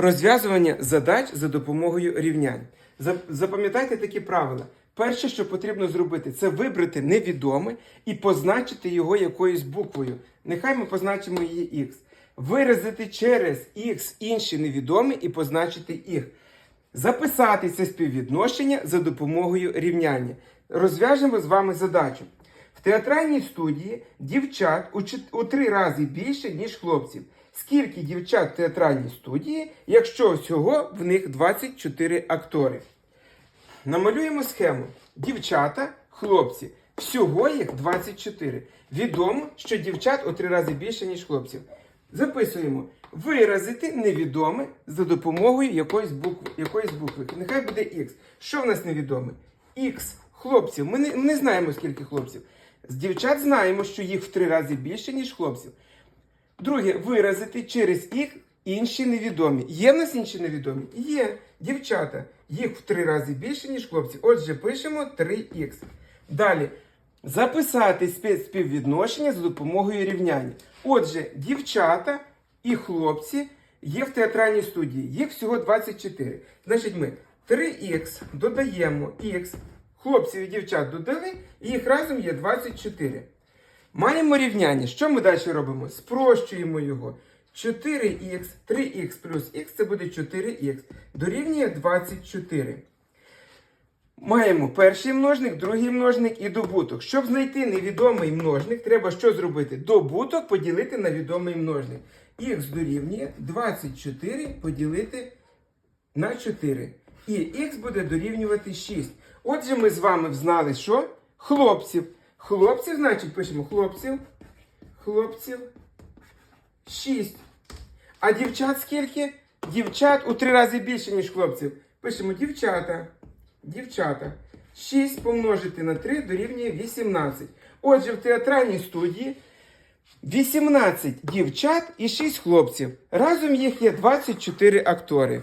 Розв'язування задач за допомогою рівнянь. Запам'ятайте такі правила. Перше, що потрібно зробити, це вибрати невідоме і позначити його якоюсь буквою. Нехай ми позначимо її Х. Виразити через Х інші невідомі і позначити їх. Записати це співвідношення за допомогою рівняння. Розв'яжемо з вами задачу. В театральній студії дівчат у три рази більше, ніж хлопців. Скільки дівчат в театральній студії, якщо всього в них 24 актори? Намалюємо схему. Дівчата, хлопці. Всього їх 24. Відомо, що дівчат у три рази більше, ніж хлопців. Записуємо. Виразити невідоме за допомогою якоїсь букви. Якоїсь букви. Нехай буде Х. Що в нас невідоме? Х хлопців. Ми не, ми не знаємо, скільки хлопців. З дівчат знаємо, що їх в три рази більше, ніж хлопців. Друге, виразити через їх інші невідомі. Є в нас інші невідомі? Є. Дівчата. Їх в три рази більше, ніж хлопців. Отже, пишемо 3х. Далі. Записати співвідношення за допомогою рівняння. Отже, дівчата і хлопці є в театральній студії. Їх всього 24. Значить, ми 3х додаємо х. Хлопців і дівчат додали, і їх разом є 24. Маємо рівняння. Що ми далі робимо? Спрощуємо його. 4х, 3х плюс х це буде 4х. Дорівнює 24. Маємо перший множник, другий множник і добуток. Щоб знайти невідомий множник, треба що зробити? Добуток поділити на відомий множник. Х дорівнює 24 поділити на 4. І х буде дорівнювати 6. Отже, ми з вами взнали, що? Хлопців. Хлопців, значить, пишемо хлопців. Хлопців 6. А дівчат скільки? Дівчат у три рази більше, ніж хлопців. Пишемо дівчата. Дівчата. 6 помножити на 3 дорівнює 18. Отже, в театральній студії 18 дівчат і 6 хлопців. Разом їх є 24 актори.